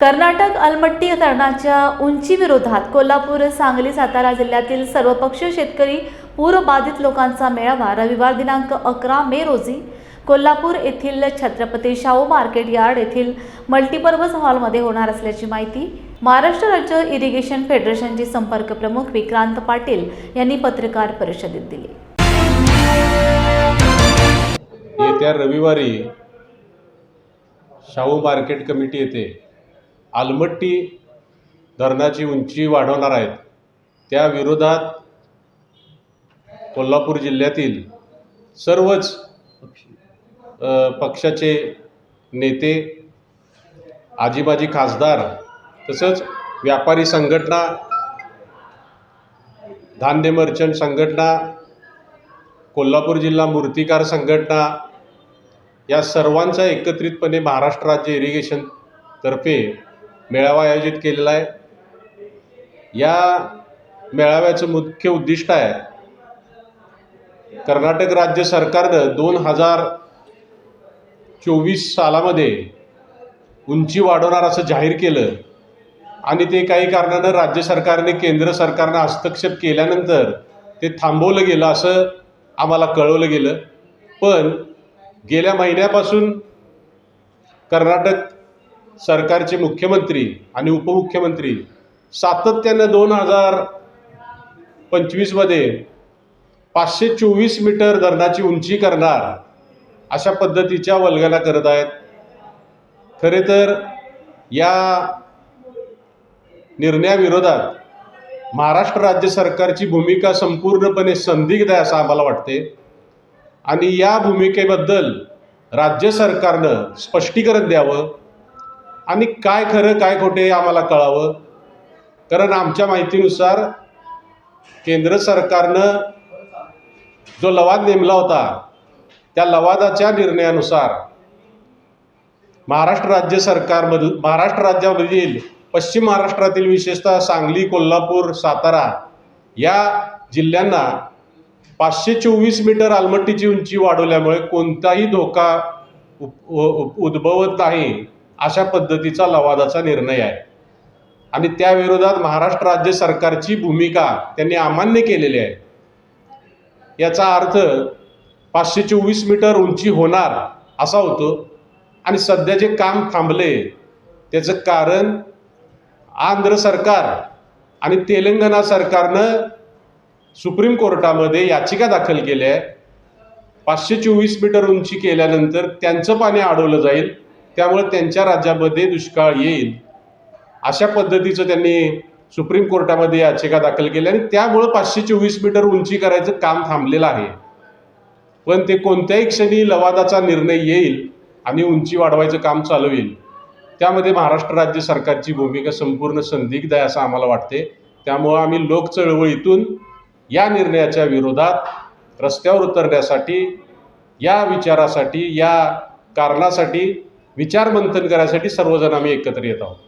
कर्नाटक अलमट्टी धरणाच्या उंचीविरोधात कोल्हापूर सांगली सातारा जिल्ह्यातील सर्वपक्षीय शेतकरी पूरबाधित लोकांचा मेळावा रविवार दिनांक अकरा मे रोजी कोल्हापूर येथील छत्रपती शाहू मार्केट यार्ड येथील मल्टीपर्पज हॉलमध्ये होणार असल्याची माहिती महाराष्ट्र राज्य इरिगेशन फेडरेशनचे संपर्क प्रमुख विक्रांत पाटील यांनी पत्रकार परिषदेत दिली. येत्या रविवारी शाहू मार्केट कमिटी येथे आलमट्टी धरणाची उंची वाढवणार आहेत. त्या विरोधात कोल्हापूर जिल्ह्यातील सर्वच पक्षाचे नेते आजीबाजी खासदार तसंच व्यापारी संघटना धान्य मर्चंट संघटना कोल्हापूर जिल्हा मूर्तिकार संघटना या सर्वांचा एकत्रितपणे महाराष्ट्र राज्य इरिगेशन तर्फे मेळावा आयोजित केलेला आहे. या मेळाव्याचं मुख्य उद्दिष्ट आहे कर्नाटक राज्य सरकारनं दोन हजार चोवीस सालामध्ये उंची वाढवणार असं जाहीर केलं आणि ते काही कारणानं राज्य सरकारने केंद्र सरकारनं हस्तक्षेप केल्यानंतर ते थांबवलं गेलं असं आम्हाला कळवलं गेलं. पण गेल्या महिन्यापासून कर्नाटक सरकारचे मुख्यमंत्री आणि उपमुख्यमंत्री सातत्यानं दोन हजार पंचवीसमध्ये पाचशे चोवीस मीटर धरणाची उंची करणार अशा पद्धतीच्या वल्गना करत आहेत. खरे तर या निर्णयाविरोधात महाराष्ट्र राज्य सरकारची भूमिका संपूर्णपणे संदिग्ध आहे असं आम्हाला वाटते. आणि या भूमिकेबद्दल राज्य सरकारनं स्पष्टीकरण द्यावं. आणि काय खरं काय खोटे हे आम्हाला कळावं. कारण आमच्या माहितीनुसार केंद्र सरकारनं जो लवाद नेमला होता त्या लवादाच्या निर्णयानुसार महाराष्ट्र राज्य सरकारमधील महाराष्ट्र राज्यामधील पश्चिम महाराष्ट्रातील विशेषतः सांगली कोल्हापूर सातारा या जिल्ह्यांना पाचशे चोवीस मीटर आलमट्टीची उंची वाढवल्यामुळे कोणताही धोका उ- उद्भवत नाही. अशा पद्धतीचा लवादाचा निर्णय आहे. आणि त्याविरोधात महाराष्ट्र राज्य सरकारची भूमिका त्यांनी अमान्य केलेली आहे. याचा अर्थ पाचशे चोवीस मीटर उंची होणार असा होतो. आणि सध्या जे काम थांबले त्याचं कारण आंध्र सरकार आणि तेलंगणा सरकारनं सुप्रीम कोर्टामध्ये याचिका दाखल केली आहे पाचशे चोवीस मीटर उंची केल्यानंतर त्यांचं पाणी अडवलं जाईल. त्यामुळे त्यांच्या राज्यामध्ये दुष्काळ येईल. अशा पद्धतीचं त्यांनी सुप्रीम कोर्टामध्ये याचिका दाखल केली आणि त्यामुळं पाचशे चोवीस मीटर उंची करायचं काम थांबलेलं आहे. पण ते कोणत्याही क्षणी लवादाचा निर्णय येईल आणि उंची वाढवायचं काम चालू येईल. त्यामध्ये महाराष्ट्र राज्य सरकारची भूमिका संपूर्ण संदिग्ध आहे असं आम्हाला वाटते त्यामुळं आम्ही लोक चळवळीतून या निर्णयाच्या विरोधात रस्त्यावर उतरण्यासाठी या विचारासाठी या कारणासाठी विचारमंथन करायसाठी सर्वजण आम्ही एकत्र येत आहोत.